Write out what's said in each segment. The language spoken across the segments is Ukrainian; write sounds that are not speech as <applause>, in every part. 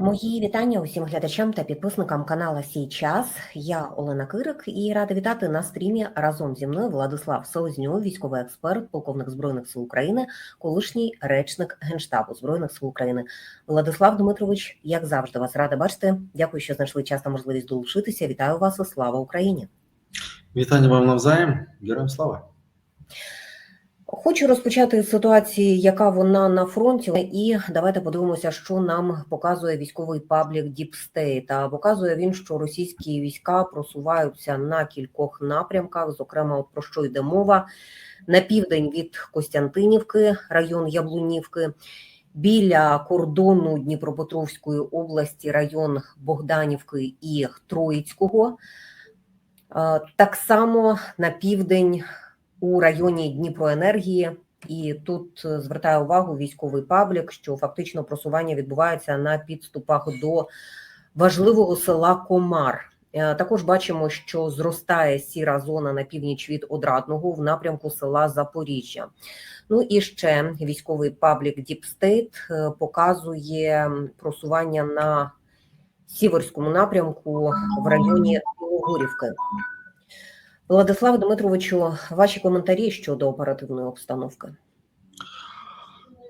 Мої вітання усім глядачам та підписникам канала Сій час. Я Олена Кирик і рада вітати на стрімі разом зі мною Владислав Селезньов, військовий експерт, полковник збройних сил України, колишній речник генштабу збройних сил України. Владислав Дмитрович, як завжди, вас рада бачити. Дякую, що знайшли час та можливість долучитися. Вітаю вас і слава Україні! Вітання вам навзаєм, героям слава. Хочу розпочати з ситуації, яка вона на фронті, і давайте подивимося, що нам показує військовий паблік Deep State. А показує він, що російські війська просуваються на кількох напрямках. Зокрема, от про що йде мова на південь від Костянтинівки, район Яблунівки. Біля кордону Дніпропетровської області, район Богданівки і Троїцького. Так само на південь у районі Дніпроенергії, і тут е, звертає увагу військовий паблік, що фактично просування відбувається на підступах до важливого села Комар. Е, Також бачимо, що зростає сіра зона на північ від Одрадного в напрямку села Запоріжжя. Ну і ще військовий паблік Deep State показує просування на сіверському напрямку в районі Білогорівки. Владислав Дмитровичу, ваші коментарі щодо оперативної обстановки.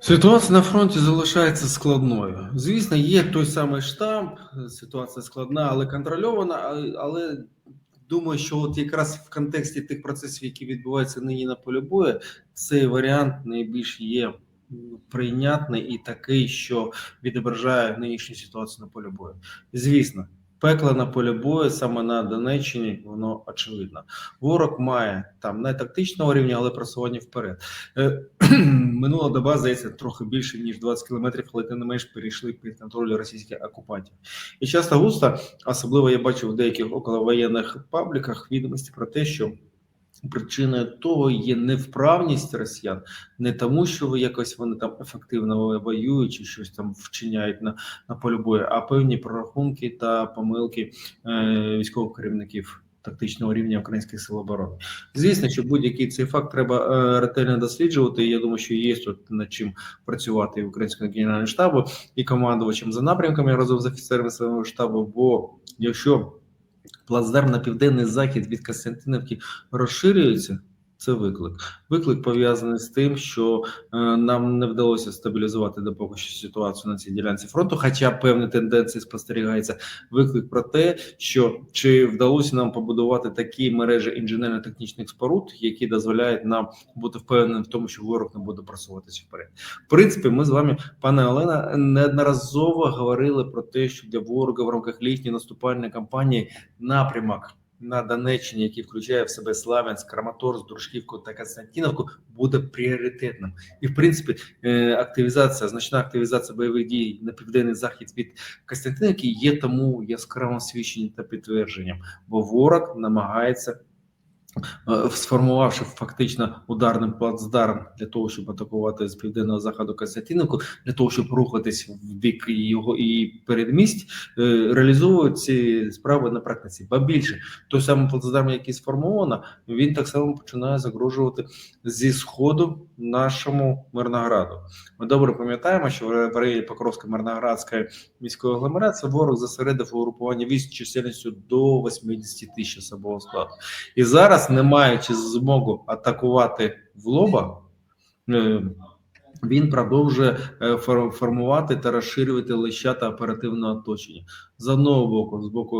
Ситуація на фронті залишається складною. Звісно, є той самий штамп, ситуація складна, але контрольована. Але думаю, що от якраз в контексті тих процесів, які відбуваються нині на полі бою, цей варіант найбільш є прийнятний і такий, що відображає нинішню ситуацію на полі бою. Звісно. Пекло на полі бою саме на Донеччині, воно очевидно. Ворог має там не тактичного рівня, але просування вперед. Е, <clears throat> Минула доба, здається, трохи більше ніж 20 кілометрів, але тим не менш перейшли під контроль російських окупантів. І часто густо, особливо я бачив в деяких околовоєнних пабліках відомості про те, що причиною того є невправність росіян, не тому, що ви якось вони там ефективно воюють чи щось там вчиняють на, на полі бою, а певні прорахунки та помилки е, військових керівників. Тактичного рівня українських сил оборони, звісно, що будь-який цей факт треба е, ретельно досліджувати. Я думаю, що є тут над чим працювати і українського генерального штабу і командувачем за напрямками разом з офіцерами свого штабу. Бо якщо плацдарм на південний захід від Костянтинівки розширюється. Це виклик. Виклик пов'язаний з тим, що е, нам не вдалося стабілізувати допоки що ситуацію на цій ділянці фронту, хоча певні тенденції спостерігаються. Виклик про те, що чи вдалося нам побудувати такі мережі інженерно-технічних споруд, які дозволяють нам бути впевненим в тому, що ворог не буде просуватися вперед. В принципі, ми з вами, пане Олена, неодноразово говорили про те, що для ворога в рамках літньої наступальної кампанії напрямок на Донеччині, який включає в себе Славянськ, Краматорськ, Дружківку та Константиновку, буде пріоритетним. І в принципі, е, активізація, значна активізація бойових дій на південний захід від Костянтинівки є тому яскравим свідченням та підтвердженням, бо ворог намагається. Е, Сформувавши фактично ударним плацдарм для того, щоб атакувати з південного заходу Константинівку, для того, щоб рухатись в бік його і передмість, е, реалізовують ці справи на практиці. Ба більше той самий плацдарм, який сформовано, він так само починає загрожувати зі сходу нашому Мирнограду. Ми добре пам'ятаємо, що в районі Покровська Мирноградської міської агломерації ворог зосередив угрупування військ чисельністю до 80 тисяч особового складу. І зараз, не маючи змогу атакувати в лоба, е, він продовжує е, формувати та розширювати лища та оперативне оточення. З одного боку, з боку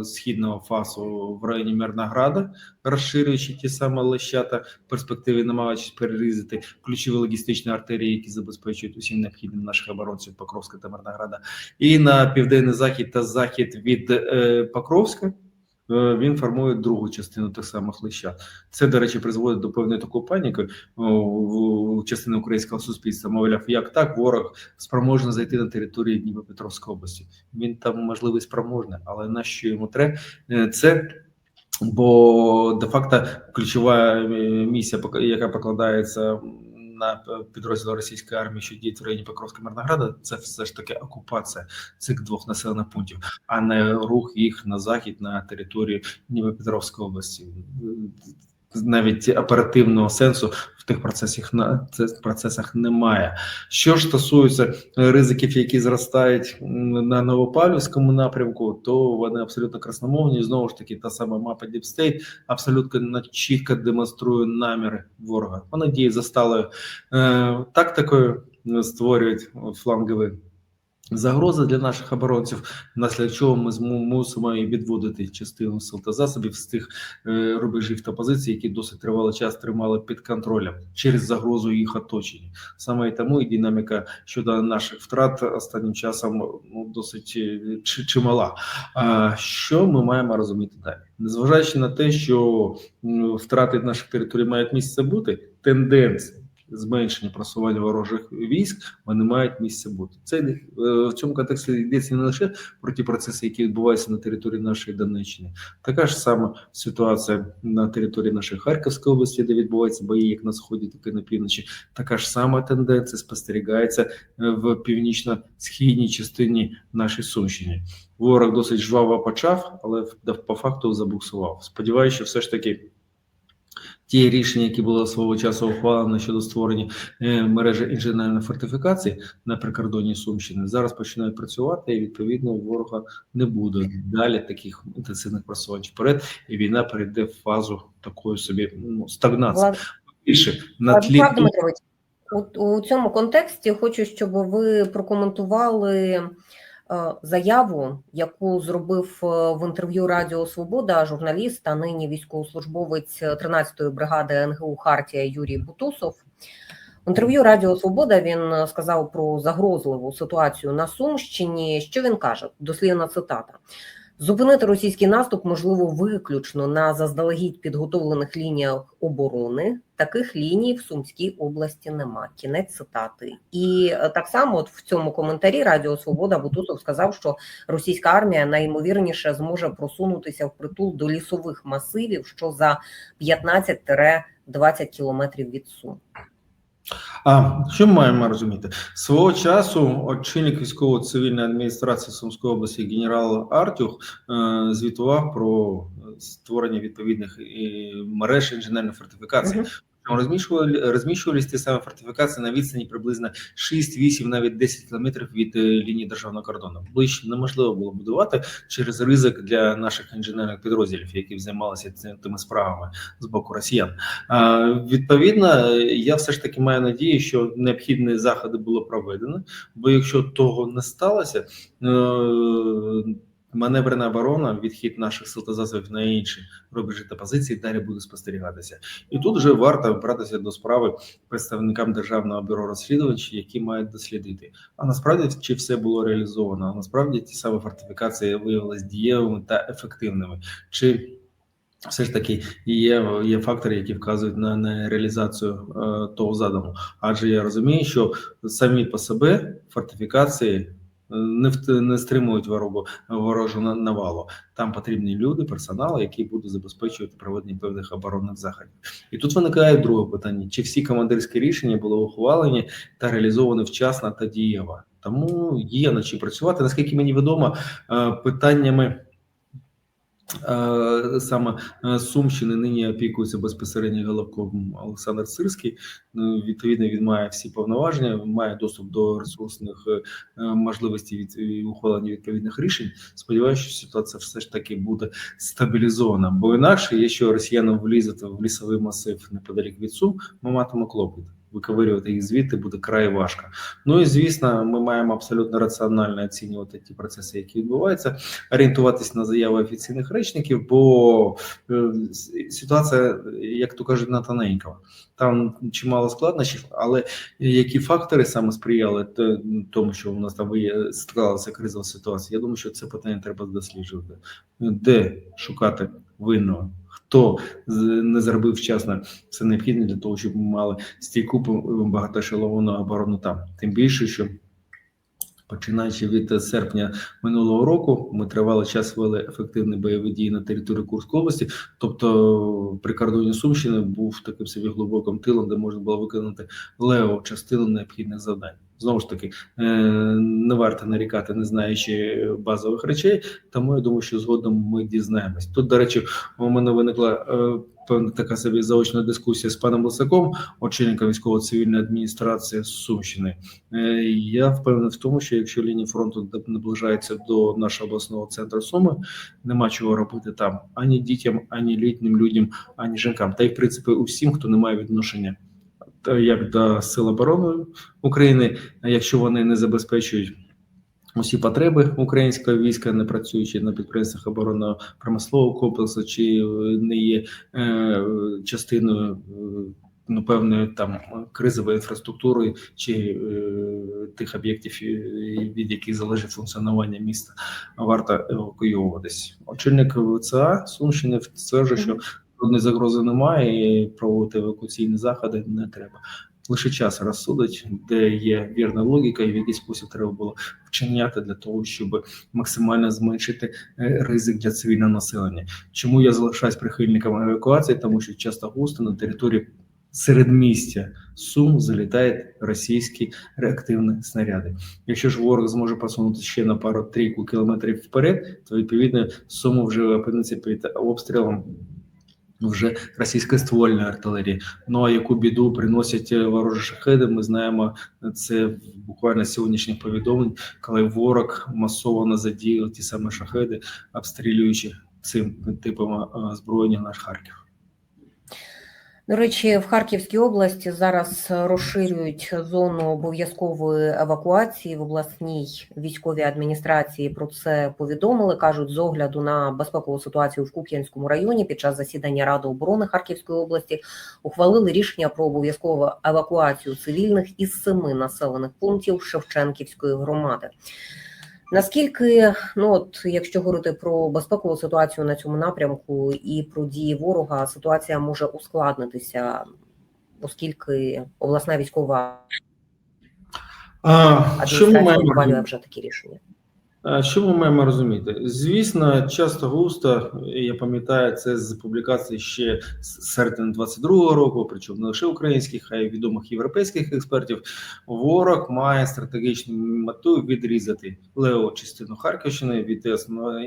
е, східного фасу в районі Мирнограда, розширюючи ті самі лища та в перспективі намагаючись перерізати ключові логістичні артерії, які забезпечують усім необхідним наших оборонців Покровська та Мирнограда, і на південний захід та захід від Покровська. Е, Він формує другу частину тих самих лищат. Це, до речі, призводить до певної такої паніки о, в- частини українського суспільства. Мовляв, як так ворог спроможний зайти на територію Дніпропетровської області. Він там можливо і спроможний, але на що йому треба Е, це. Бо де-факто ключова е, місія, яка покладається на підрозділи російської армії, що діють в районі Покровська Мирнограда, це все ж таки окупація цих двох населених пунктів, а не рух їх на захід на територію Дніпропетровської області. Навіть оперативного сенсу в тих процесах на процесах немає. Що ж стосується ризиків, які зростають на Новопавлівському напрямку, то вони абсолютно красномовні. Знову ж таки, та сама мапа Deep State абсолютно чітко демонструє наміри ворога. Вони діє за сталою е, тактикою, створюють флангові загрози для наших оборонців, внаслідок чого ми мусимо відводити частину сил та засобів з тих е, рубежів та позицій, які досить тривалий час тримали під контролем через загрозу їх оточення. Саме тому і динаміка щодо наших втрат останнім часом ну досить е, чимала. А що ми маємо розуміти далі? Незважаючи на те, що втрати наших територій мають місце бути, тенденція зменшення просування ворожих військ вони мають місце бути. Це е, в цьому контексті йдеться не лише про ті процеси, які відбуваються на території нашої Донеччини. Така ж сама ситуація на території нашої Харківської області, де відбуваються бої як на сході, так і на півночі. Така ж сама тенденція спостерігається е, в північно-східній частині нашої Сумщини. Ворог досить жваво почав, але по факту забуксував. Сподіваюся, що все ж таки. Ті рішення, які були свого часу ухвалені щодо створення е, мережі інженерної фортифікації на прикордонні Сумщини, зараз починають працювати, і відповідно ворога не буде далі таких інтенсивних просувань вперед, і війна перейде в фазу такої собі ну, стагнації. Більше на тлі у, у цьому контексті хочу, щоб ви прокоментували заяву, яку зробив е, в інтерв'ю Радіо Свобода журналіст, а нині військовослужбовець 13-ї бригади НГУ Хартія Юрій Бутусов. В інтерв'ю Радіо Свобода він е, сказав про загрозливу ситуацію на Сумщині. Що він каже? Дослівна цитата. Зупинити російський наступ можливо виключно на заздалегідь підготовлених лініях оборони. Таких ліній в Сумській області нема. Кінець цитати. І е, так само, от в цьому коментарі Радіо Свобода Бутусов сказав, що російська армія найімовірніше зможе просунутися в притул до лісових масивів, що за 15-20 кілометрів від Сум. А що ми маємо розуміти? Свого часу очільник військово-цивільної адміністрації Сумської області генерал Артюх е, звітував про створення відповідних е, мереж інженерної фортифікації. Мгм. Розміщували розміщувалися ті самі фортифікації на відстані приблизно 6, 8, навіть 10 кілометрів від е, лінії державного кордону. Ближче неможливо було будувати через ризик для наших інженерних підрозділів, які займалися цим- тими справами з боку росіян. А, Відповідно, я все ж таки маю надію, що необхідні заходи було проведено. Бо якщо того не сталося, е, маневрена оборона, відхід наших сил та засобів на інші рубежі та позиції далі буде спостерігатися. І тут вже варто братися до справи представникам державного бюро розслідувань, які мають дослідити. А насправді чи все було реалізовано? А насправді ті самі фортифікації виявилися дієвими та ефективними. Чи все ж таки є, є фактори, які вказують на, на реалізацію е, того задуму. Адже я розумію, що самі по себе фортифікації не не стримують ворогу ворожу на- навалу. Там потрібні люди, персонал, які будуть забезпечувати проведення певних оборонних заходів. І тут виникає друге питання: чи всі командирські рішення були ухвалені та реалізовані вчасно та дієво? Тому є на чим працювати. Наскільки мені відомо, е, питаннями. Саме е, Сумщини нині опікується безпосередньо головком Олександр Сирський. Ну, Відповідно, він має всі повноваження, має доступ до ресурсних е, можливостей від ухвалення відповідних рішень. Сподіваюся, що ситуація все ж таки буде стабілізована. Бо інакше, якщо росіяни влізуть в лісовий масив неподалік від Сум, ми матимемо клопіт. Виковирювати їх звідти буде край важко. Ну і звісно, ми маємо абсолютно раціонально оцінювати ті процеси, які відбуваються орієнтуватись на заяви офіційних речників, бо е, ситуація, як то кажуть, на тоненького. Там чимало складнощів, але які фактори саме сприяли тому, що у нас там склалася кризова ситуація? Я думаю, що це питання треба досліджувати. Де шукати винного? Хто не зробив вчасно все необхідне для того, щоб ми мали стійку багатошеловану оборону там? Тим більше, що Починаючи від серпня минулого року, ми тривалий час вели ефективні бойові дії на території Курської області. Тобто, прикордонні Сумщини був таким собі глибоким тилом, де можна було виконати леву частину необхідних завдань. Знову ж таки, е, не варто нарікати, не знаючи базових речей. Тому я думаю, що згодом ми дізнаємось. Тут, до речі, у мене виникла е, певна така собі заочна дискусія з паном Лисаком, очільником військово-цивільної адміністрації Сумщини. Е, Я впевнений в тому, що якщо лінія фронту наближається до нашого обласного центру Суми, нема чого робити там ані дітям, ані літнім людям, ані жінкам, та й в принципі усім, хто не має відношення як до сил оборони України, якщо вони не забезпечують. Усі потреби українського війська, не працюючи на підприємствах оборонного промислового комплексу, чи е, не є е, частиною е, ну, певної там кризової інфраструктури чи е, тих об'єктів, е, від яких залежить функціонування міста, варто евакуйовуватись. Очільник ВЦА Сумщини стверджує, що жодної загрози немає, і проводити евакуаційні заходи не треба. Лише час розсудить, де є вірна логіка, і в який спосіб треба було вчиняти для того, щоб максимально зменшити е, ризик для цивільного населення. Чому я залишаюсь прихильником евакуації? Тому що часто густо на території середмістя Сум залітають російські реактивні снаряди. Якщо ж ворог зможе посунути ще на пару трійку кілометрів вперед, то відповідно Суму вже опиниться під обстрілом вже російської ствольної артилерії. Ну а яку біду приносять е, ворожі шахеди? Ми знаємо це буквально сьогоднішніх повідомлень, коли ворог масово задіяв ті самі шахеди, обстрілюючи цим типом е, зброєння наш Харків. До речі, в Харківській області зараз розширюють зону обов'язкової евакуації в обласній військовій адміністрації. Про це повідомили. кажуть, з огляду на безпекову ситуацію в Куп'янському районі під час засідання Ради оборони Харківської області ухвалили рішення про обов'язкову евакуацію цивільних із семи населених пунктів Шевченківської громади. Наскільки, ну от якщо говорити про безпекову ситуацію на цьому напрямку і про дії ворога, ситуація може ускладнитися, оскільки обласна військова А, адміністрація ухвалює вже такі рішення? А Що ми маємо розуміти? Звісно, часто густо, я пам'ятаю, це з публікацій ще з середини 22-го року, причому не лише українських, а й відомих європейських експертів. Ворог має стратегічну мету відрізати леву частину Харківщини від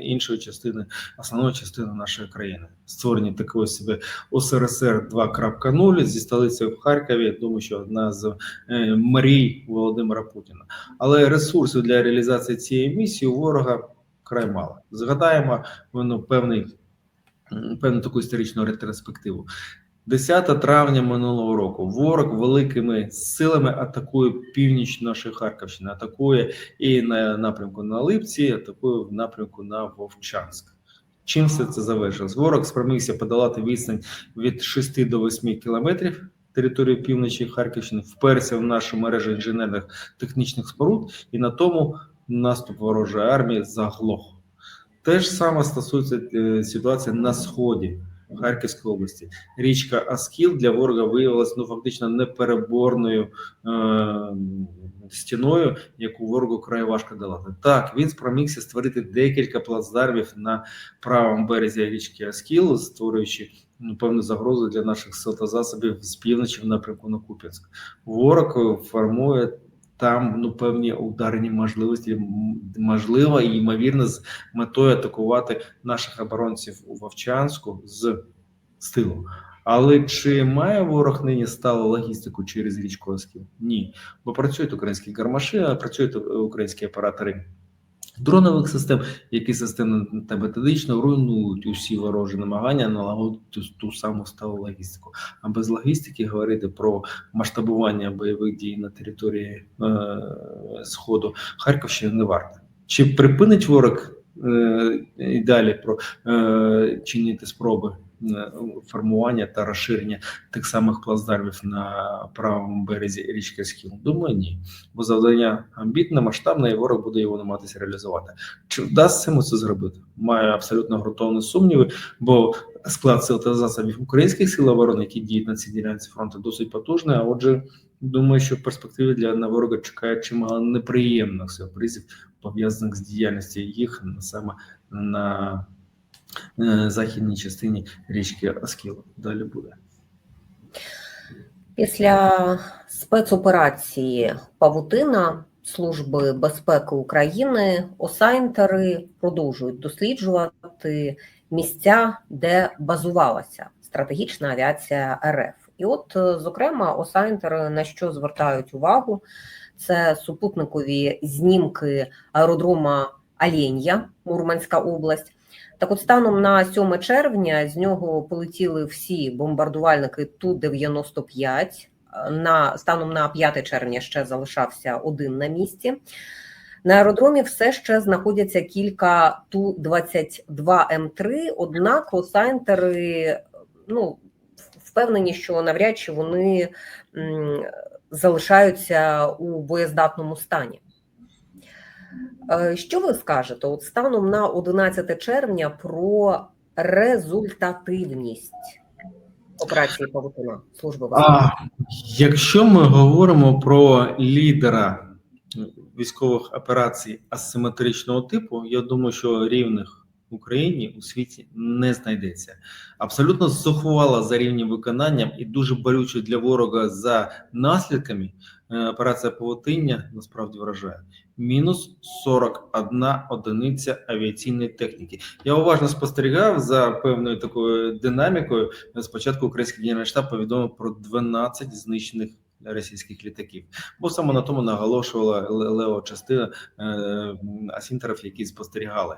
іншої частини, основної частини нашої країни. Створення такої себе ОСРСР 2.0 зі столицею в Харкові. Я думаю, що одна з е, мрій Володимира Путіна. Але ресурсів для реалізації цієї місії у ворога край мало. Згадаємо ну, певний, певну таку історичну ретроспективу. 10 травня минулого року ворог великими силами атакує північ нашої Харківщини, атакує і на напрямку на Липці, атакує в напрямку на Вовчанськ. Чим все це завершилось? Ворог спромігся подолати відстань від 6 до 8 кілометрів території півночі Харківщини, вперся в нашу мережу інженерних технічних споруд, і на тому наступ ворожої армії заглох. Те ж саме стосується е, ситуації на сході Харківської області. Річка Аскіл для ворога виявилася ну фактично непереборною е, стіною, яку ворогу край важко долати. Так, він спромігся створити декілька плацдармів на правому березі річки Аскіл, створюючи ну, певну загрозу для наших сил та засобів з півночі в напрямку на Куп'янськ. Ворог формує там ну певні ударні можливості, можливо і ймовірно з метою атакувати наших оборонців у Вовчанську з, з тилу. Але чи має ворог нині сталу логістику через річку Оскіл? Ні, бо працюють українські гармаші, а працюють е, українські оператори дронових систем, які системно та методично руйнують усі ворожі намагання налагодити ту, саму сталу логістику. А без логістики говорити про масштабування бойових дій на території е, Сходу Харківщини не варто. Чи припинить ворог е, і далі про е, чинити спроби формування та розширення тих самих плацдармів на правому березі річки Скіл? Думаю, ні. Бо завдання амбітне, масштабне, і ворог буде його намагатися реалізувати. Чи вдасться йому це зробити? Маю абсолютно ґрунтовні сумніви, бо склад сил та засобів українських сил оборони, які діють на цій ділянці фронту, досить потужний. А отже, думаю, що в перспективі для на ворога чекає чимало неприємних сюрпризів, пов'язаних з діяльністю їх саме на е, західній частині річки Аскіл. Далі буде. Після спецоперації Павутина Служби безпеки України осайнтери продовжують досліджувати місця, де базувалася стратегічна авіація РФ. І от, е, зокрема, осайнтери на що звертають увагу, це супутникові знімки аеродрома Аленя, Мурманська область. Так, от станом на 7 червня з нього полетіли всі бомбардувальники Ту-95. На станом на 5 червня ще залишався один на місці. На аеродромі все ще знаходяться кілька Ту-22М3, однак осайнтери ну, впевнені, що навряд чи вони м, залишаються у боєздатному стані. Е, Що ви скажете от станом на 11 червня про результативність операції Павутина служби? А якщо ми говоримо про лідера військових операцій асиметричного типу, я думаю, що рівних в Україні у світі не знайдеться. Абсолютно зухвала за рівнем виконанням і дуже болюче для ворога за наслідками. Е, Операція Павутиння насправді вражає. Мінус 41 одиниця авіаційної техніки. Я уважно спостерігав за певною такою динамікою. Спочатку український генеральний штаб повідомив про 12 знищених російських літаків, бо саме на тому наголошувала ле- частина е, асінтерів, які спостерігали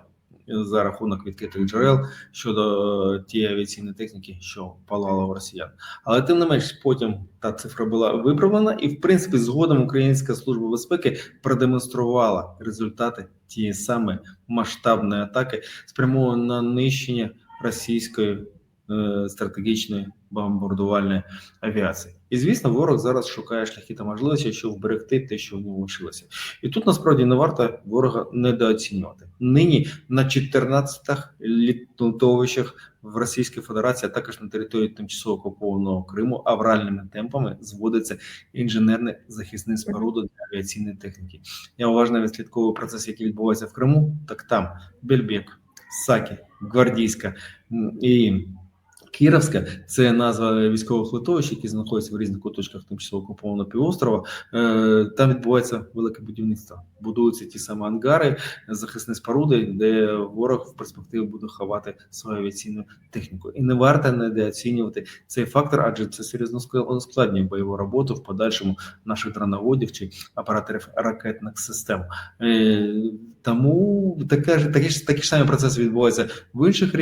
за рахунок відкритих джерел щодо тієї авіаційної техніки, що палала у росіян. Але тим не менш, потім та цифра була виправлена, і в принципі, згодом Українська служба безпеки продемонструвала результати тієї самої масштабної атаки, спрямованої на нищення російської е, стратегічної бомбардувальної авіації. І звісно, ворог зараз шукає шляхи та можливості, щоб вберегти те, що в нього лишилося. І тут насправді не варто ворога недооцінювати. Нині на 14 літовищах в Російській Федерації, а також на території тимчасово окупованого Криму, авральними темпами зводиться інженерне захисне споруди для авіаційної техніки. Я уважно відслідковую процес, який відбувається в Криму. Так там Бельбек, Сакі, Гвардійська і Кіровська це назва військових литовищ, які знаходяться в різних куточках тимчасово окупованого півострова. Е, Там відбувається велике будівництво. Будуються ті самі ангари, захисні споруди, де ворог в перспективі буде ховати свою авіаційну техніку. І не варто недооцінювати цей фактор, адже це серйозно ск- ускладнює бойову роботу в подальшому наших дроноводів чи операторів ракетних систем. Е, Тому таке ж такі ж такі ж самі процеси відбуваються в інших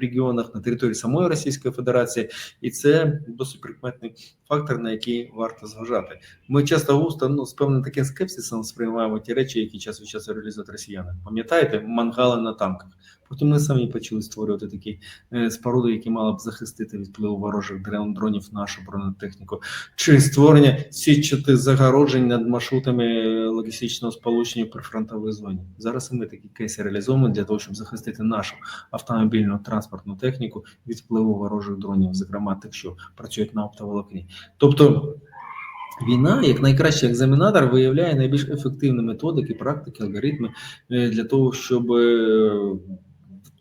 регіонах на території самої Російської Федерації, і це досить прикметний фактор, на який варто зважати. Ми часто густо ну, з певним таким скепсисом сприймаємо ті речі, які час від часу реалізують росіяни. Пам'ятаєте, мангали на танках. Потім ми самі почали створювати такі е, споруди, які мали б захистити від впливу ворожих дрон- дронів нашу бронетехніку, чи створення сітчатих загороджень над маршрутами е, логістичного сполучення при фронтовій зоні. Зараз ми такі кейси реалізуємо для того, щоб захистити нашу автомобільну транспортну техніку від впливу ворожих дронів, зокрема тих, що працюють на оптоволокні. Тобто. Війна, як найкращий екзаменатор, виявляє найбільш ефективні методики, практики, алгоритми е, для того, щоб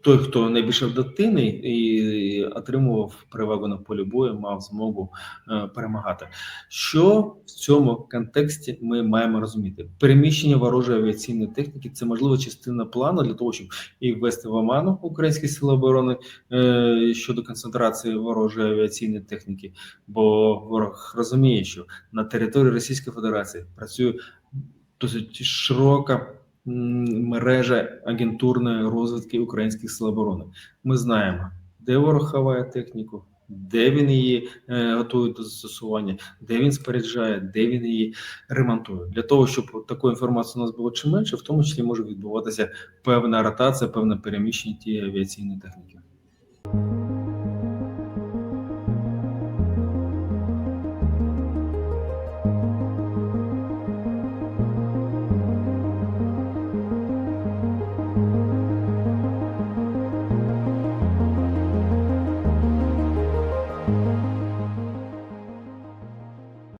той, хто найбільш адаптивний і отримував перевагу на полі бою, мав змогу е, перемагати. Що в цьому контексті ми маємо розуміти? Переміщення ворожої авіаційної техніки це можлива частина плану для того, щоб і ввести в оману українські сили оборони е, щодо концентрації ворожої авіаційної техніки, бо ворог розуміє, що на території Російської Федерації працює досить широка мережа агентурної розвитки українських сил оборони. Ми знаємо, де ворог ховає техніку, де він її е, готує до застосування, де він споряджає, де він її ремонтує. Для того, щоб такої інформації у нас було чим менше, в тому числі може відбуватися певна ротація, певне переміщення тієї авіаційної техніки.